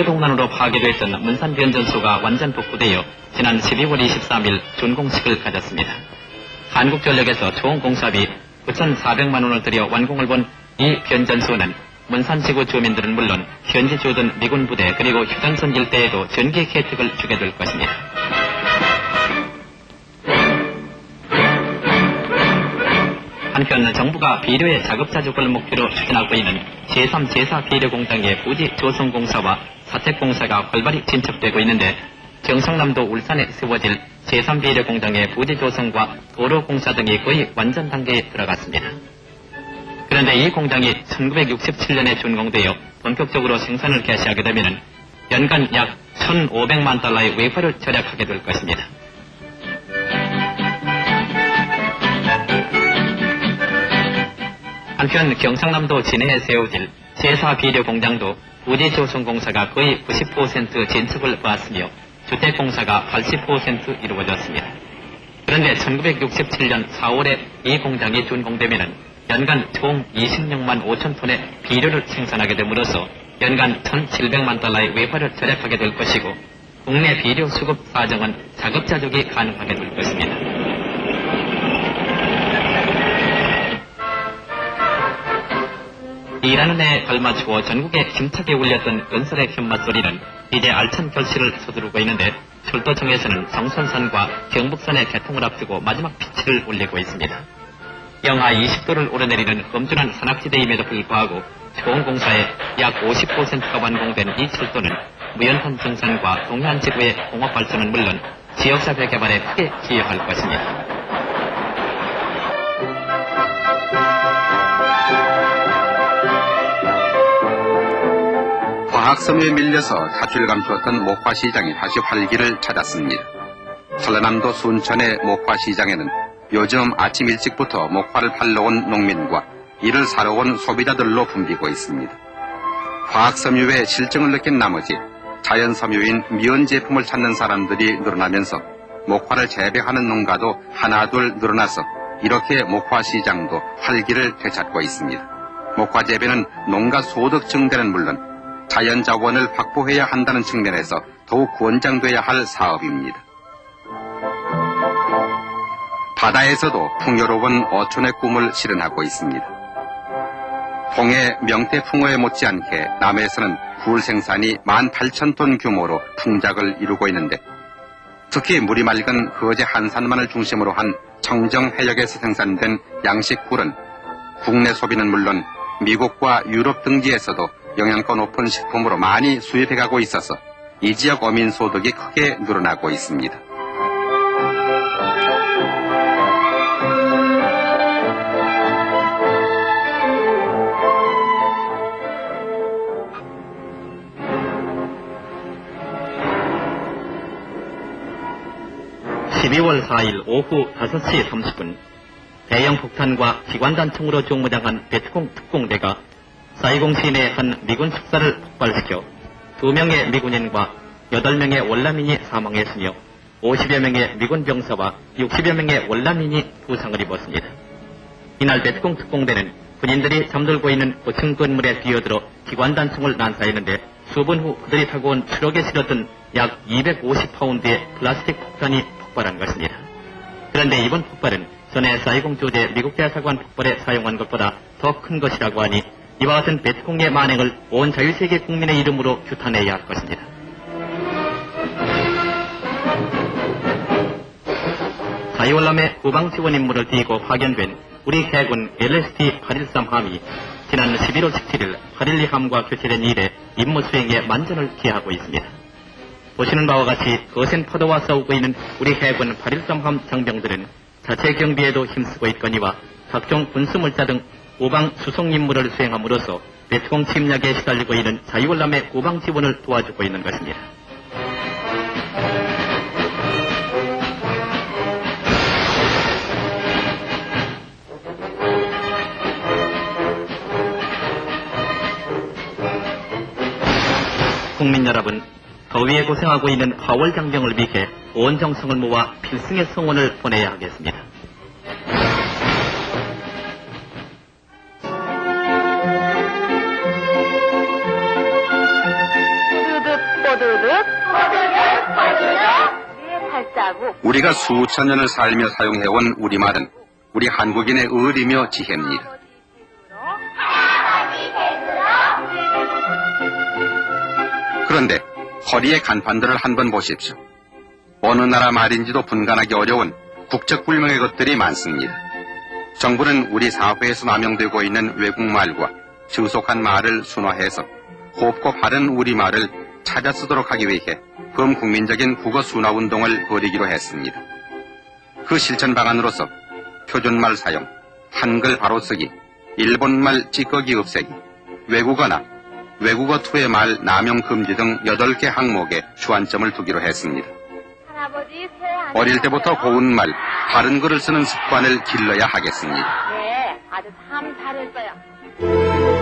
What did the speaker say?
6.25 동란으로 파괴됐던 문산 변 전소가 완전 복구되어 지난 12월 23일 준공식을 가졌습니다. 한국전력에서 총 공사비 9,400만 원을 들여 완공을 본 이 변전소는 문산지구 주민들은 물론 현지 주둔 미군 부대 그리고 휴전선 일대에도 전기 혜택을 주게 될 것입니다. 한편 정부가 비료의 자급자족을 목표로 추진하고 있는 제3, 제4 비료 공장의 부지 조성 공사와 사택 공사가 활발히 진척되고 있는데 경상남도 울산에 세워질 제3 비료 공장의 부지 조성과 도로 공사 등이 거의 완전 단계에 들어갔습니다. 그런데 이 공장이 1967년에 준공되어 본격적으로 생산을 개시하게 되면 연간 약 1,500만 달러의 외화를 절약하게 될 것입니다. 한편 경상남도 진해에 세워질 제4 비료 공장도 부지 조성 공사가 거의 90% 진척을 보았으며 주택 공사가 80% 이루어졌습니다. 그런데 1967년 4월에 이 공장이 준공되면 연간 총 26만 5천 톤의 비료를 생산하게 됨으로써 연간 1,700만 달러의 외화를 절약하게 될 것이고 국내 비료 수급 사정은 자급자족이 가능하게 될 것입니다. 일하는 해에 걸맞추어 전국에 힘차게 울렸던 건설의 현맛 소리는 이제 알찬 결실을 서두르고 있는데 철도청에서는 정선선과 경북선의 개통을 앞두고 마지막 피치를 올리고 있습니다. 영하 20도를 오르내리는 험준한 산악지대임에도 불구하고 총 공사의 약 50%가 완공된 이 철도는 무연탄 생산과 동해안 지구의 공업 발전은 물론 지역사회 개발에 크게 기여할 것입니다. 과학섬유에 밀려서 타출을 감추었던 목화시장이 다시 활기를 찾았습니다. 전라남도 순천의 목화시장에는 요즘 아침 일찍부터 목화를 팔러 온 농민과 이를 사러 온 소비자들로 붐비고 있습니다. 과학섬유의 실증을 느낀 나머지 자연섬유인 미연 제품을 찾는 사람들이 늘어나면서 목화를 재배하는 농가도 하나둘 늘어나서 이렇게 목화 시장도 활기를 되찾고 있습니다. 목화 재배는 농가 소득 증대는 물론 자연 자원을 확보해야 한다는 측면에서 더욱 권장돼야 할 사업입니다. 바다에서도 풍요로운 어촌의 꿈을 실현하고 있습니다. 홍해 명태풍어에 못지않게 남해에서는 굴 생산이 18,000톤 규모로 풍작을 이루고 있는데 특히 물이 맑은 거제 한산만을 중심으로 한 청정 해역에서 생산된 양식 굴은 국내 소비는 물론 미국과 유럽 등지에서도 영양가 높은 식품으로 많이 수입해가고 있어서 이 지역 어민 소득이 크게 늘어나고 있습니다. 십 12월 4일 오후 5시 30분 대형 폭탄과 기관단총으로 종무장한 베트콩 특공대가 사이공 시내의 한 미군 축사를 폭발시켜 2명의 미군인과 8명의 월남인이 사망했으며 50여 명의 미군 병사와 60여 명의 월남인이 부상을 입었습니다. 이날 베트콩 특공대는 군인들이 잠들고 있는 고층 건물에 뛰어들어 기관단총을 난사했는데 수분 후 그들이 타고 온 트럭에 실었던 약 250파운드의 플라스틱 폭탄이 폭발한 것입니다. 그런데 이번 폭발은 전에 사이공 조제 미국 대사관 폭발에 사용한 것보다 더 큰 것이라고 하니 이와 같은 베트콩의 만행을 온 자유세계 국민의 이름으로 규탄해야 할 것입니다. 자유월남의 후방 지원 임무를 띠고 파견된 우리 해군 LST 813 함이 지난 11월 17일 812 함과 교체된 이래 임무 수행에 만전을 기하고 있습니다. 보시는 바와 같이 거센 파도와 싸우고 있는 우리 해군 813함 장병들은 자체 경비에도 힘쓰고 있거니와 각종 군수물자 등 우방 수송 임무를 수행함으로써 베트콩 침략에 시달리고 있는 자유월남의 우방 지원을 도와주고 있는 것입니다. 국민 여러분, 더위에 고생하고 있는 하월 장병을 위해 온 정성을 모아 필승의 성원을 보내야 하겠습니다. 우리가 수천 년을 살며 사용해온 우리말은 우리 한국인의 의리며 지혜입니다. 그런데 허리의 간판들을 한번 보십시오. 어느 나라 말인지도 분간하기 어려운 국적불명의 것들이 많습니다. 정부는 우리 사회에서 남용되고 있는 외국말과 저속한 말을 순화해서 곱고 바른 우리말을 찾아 쓰도록 하기 위해 범국민적인 국어 순화 운동을 벌이기로 했습니다. 그 실천 방안으로서 표준말 사용, 한글 바로 쓰기, 일본말 찌꺼기 없애기, 외국어나 외국어 투의 말 남용 금지 등 8개 항목에 주안점을 두기로 했습니다. 어릴 때부터 고운 말, 바른 글을 쓰는 습관을 길러야 하겠습니다. 네, 아주 참 잘했어요.